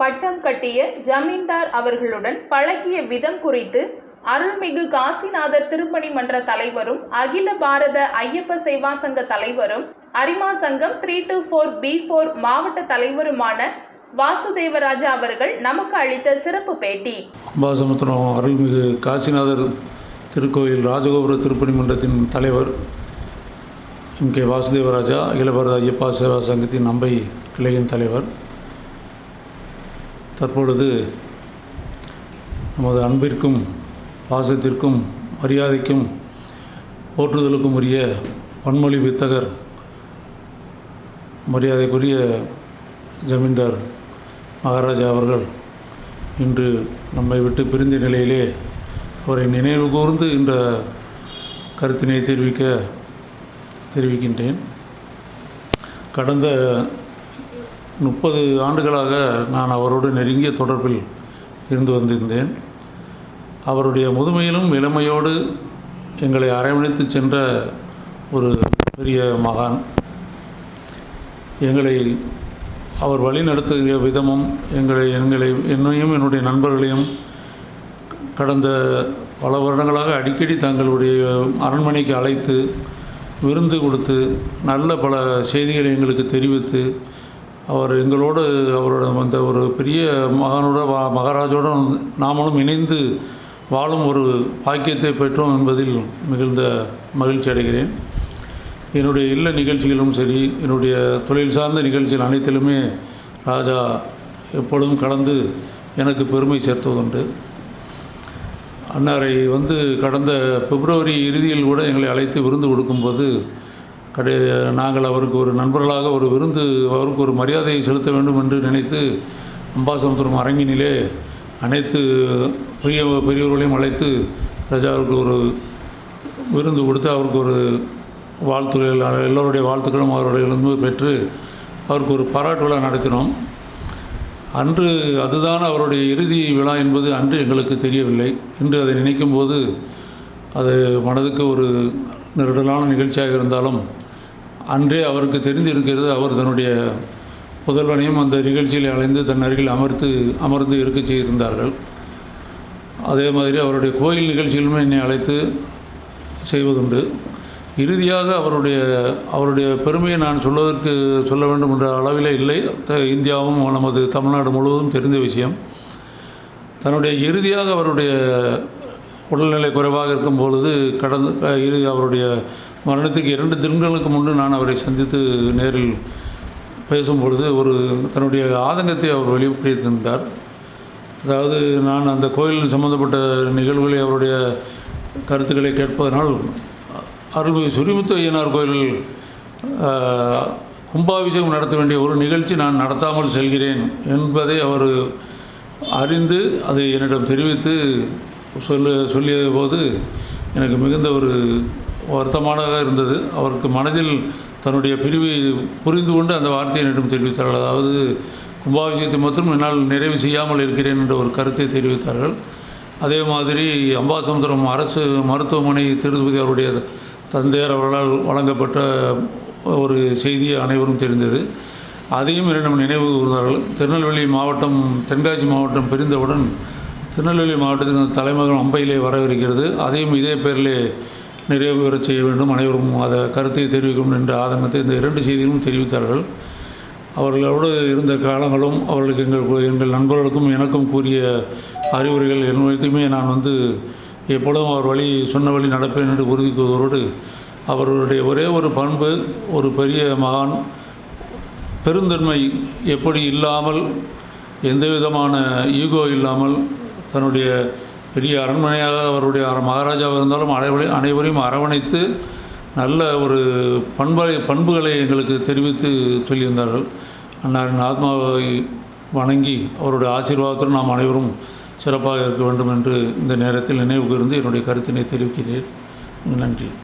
பட்டம் கட்டிய ஜமீன்தார் அவர்களுடன் பழகிய விதம் குறித்து அருள்மிகு காசிநாதர் திருப்பணி மன்ற தலைவரும் அகில பாரத ஐயப்ப சேவா சங்க தலைவரும் அரிமா சங்கம் three two four B four மாவட்ட தலைவருமான வாசுதேவராஜா அவர்கள் நமக்கு அளித்த சிறப்பு பேட்டி. அம்பாசமுத்திரம் அருள்மிகு காசிநாதர் திருக்கோயில் ராஜகோபுர திருப்பணி மன்றத்தின் தலைவர் எம் கே வாசுதேவராஜா அகில பாரத ஐயப்பா சேவா சங்கத்தின் அம்பை கிளையின் தலைவர். தற்பொழுது நமது அன்பிற்கும் பாசத்திற்கும் மரியாதைக்கும் போற்றுதலுக்கும் உரிய பன்மொழி வித்தகர் மரியாதைக்குரிய ஜமீன்தார் மகாராஜா அவர்கள் இன்று நம்மை விட்டு பிரிந்த நிலையிலே அவரை நினைவு கூர்ந்து இந்த கருத்தினை தெரிவிக்க தெரிவிக்கின்றேன். கடந்த முப்பது ஆண்டுகளாக நான் அவரோடு நெருங்கிய தொடர்பில் இருந்து வந்திருந்தேன். அவருடைய முதுமையிலும் இளமையோடு எங்களை அரவணைத்து சென்ற ஒரு பெரிய மகான். எங்களை அவர் வழி நடத்துகிற விதமும் எங்களை எங்களை என்னையும் என்னுடைய நண்பர்களையும் கடந்த பல வருடங்களாக அடிக்கடி தங்களுடைய அரண்மனைக்கு அழைத்து விருந்து கொடுத்து நல்ல பல செய்திகளை எங்களுக்கு தெரிவித்து அவர் எங்களோடு அவரோட அந்த ஒரு பெரிய மகனோட வா- மகாராஜோட நாமளும் இணைந்து வாழும் ஒரு பாக்கியத்தை பெற்றோம் என்பதில் மிகுந்த மகிழ்ச்சி அடைகிறேன். என்னுடைய இல்ல நிகழ்ச்சிகளும் சரி என்னுடைய தொழில் சார்ந்த நிகழ்ச்சிகள் அனைத்திலுமே ராஜா எப்பொழுதும் கலந்து எனக்கு பெருமை சேர்த்ததுண்டு அன்னாரை வந்து கடந்த பிப்ரவரி இறுதியில் கூட எங்களை அழைத்து விருந்து கொடுக்கும்போது கடை நாங்கள் அவருக்கு ஒரு நண்பர்களாக ஒரு விருந்து அவருக்கு ஒரு மரியாதையை செலுத்த வேண்டும் என்று நினைத்து அம்பாசமுத்திரம் அரங்கினிலே அனைத்து பெரிய பெரியவர்களையும் அழைத்து ரஜாவுக்கு ஒரு விருந்து கொடுத்து அவருக்கு ஒரு வாழ்த்துக்கள் எல்லோருடைய வாழ்த்துக்களும் அவருடைய பெற்று அவருக்கு ஒரு பாராட்டு விழா நடத்தினோம். அன்று அதுதான் அவருடைய இறுதி விழா என்பது அன்று எங்களுக்கு தெரியவில்லை. இன்று அதை நினைக்கும்போது அது மனதுக்கு ஒரு நெருடலான நிகழ்ச்சியாக இருந்தாலும் அன்றே அவருக்கு தெரிந்திருக்கிறது. அவர் தன்னுடைய புதல்வனையும் அந்த நிகழ்ச்சியில் அலைந்து தன் அருகில் அமர்த்து அமர்ந்து இருக்க செய்திருந்தார்கள். அதே மாதிரி அவருடைய கோயில் நிகழ்ச்சிகளுமே என்னை அழைத்து செய்வதுண்டு. இறுதியாக அவருடைய அவருடைய பெருமையை நான் சொல்வதற்கு சொல்ல வேண்டும் என்ற அளவிலே இல்லை. த- இந்தியாவும் நமது தமிழ்நாடு முழுவதும் தெரிந்த விஷயம். தன்னுடைய இறுதியாக அவருடைய உடல்நிலை குறைவாக இருக்கும் பொழுது கடந்த இறுதி அவருடைய மரணத்துக்கு இரண்டு தினங்களுக்கு முன்பு நான் அவரை சந்தித்து நேரில் பேசும் பொழுது ஒரு தன்னுடைய ஆதங்கத்தை அவர் வெளிப்படுத்தியிருந்தார். அதாவது நான் அந்த கோயில் சம்பந்தப்பட்ட நிகழ்வுகளை அவருடைய கருத்துக்களை கேட்பதனால் அருள்மிகு சுரிமுத்து ஐயனார் கோயில் கும்பாபிஷேகம் நடத்த வேண்டிய ஒரு நிகழ்ச்சி நான் நடத்தாமல் செல்கிறேன் என்பதை அவர் அறிந்து அதை என்னிடம் தெரிவித்து சொல்ல சொல்லிய போது எனக்கு மிகுந்த ஒரு வருத்தமானதாக இருந்தது. அவருக்கு மனதில் தன்னுடைய பிரிவை புரிந்து கொண்டு அந்த வார்த்தையை என்னிடம் தெரிவித்தார்கள். அதாவது கும்பாபிஷேகத்தை மட்டும் என்னால் நிறைவு செய்யாமல் இருக்கிறேன் என்ற ஒரு கருத்தை தெரிவித்தார்கள். அதே மாதிரி அம்பாசமுத்திரம் அரசு மருத்துவமனை திருப்பதி அவருடைய தந்தையார் அவர்களால் வழங்கப்பட்ட ஒரு செய்தி அனைவரும் தெரிந்தது. அதையும் என்னிடம் நினைவு கூர்ந்தார்கள். திருநெல்வேலி மாவட்டம் தென்காசி மாவட்டம் பிரிந்தவுடன் திருநெல்வேலி மாவட்டத்தின் தலைமகன் அம்பையிலே வரவிருக்கிறது. அதையும் இதே பேரிலே நிறைவேறச் செய்ய வேண்டும். அனைவரும் அதை கருத்தை தெரிவிக்கும் என்ற ஆதங்கத்தை இந்த இரண்டு செய்திகளும் தெரிவித்தார்கள். அவர்களோடு இருந்த காலங்களும் அவர்களுக்கு எங்கள் எங்கள் நண்பர்களுக்கும் எனக்கும் கூறிய அறிவுரைகள் என்னத்தையுமே நான் வந்து எப்பொழுதும் அவர் வழி சொன்ன வழி நடப்பேன் என்று உறுதி கூறுவதோடு அவர்களுடைய ஒரே ஒரு பண்பு ஒரு பெரிய மகான் பெருந்தன்மை எப்படி இல்லாமல் எந்த விதமான ஈகோ இல்லாமல் தன்னுடைய பெரிய அரண்மனையாக அவருடைய மகாராஜாவாக இருந்தாலும் அனைவரையும் அனைவரையும் அரவணைத்து நல்ல ஒரு பண்பை பண்புகளை எங்களுக்கு தெரிவித்து சொல்லியிருந்தார்கள். அன்னாரின் ஆத்மாவை வணங்கி அவருடைய ஆசீர்வாதத்துடன் நாம் அனைவரும் சிறப்பாக இருக்க வேண்டும் என்று இந்த நேரத்தில் நினைவு கூர்ந்து என்னுடைய கருத்தினை தெரிவிக்கிறேன். நன்றி.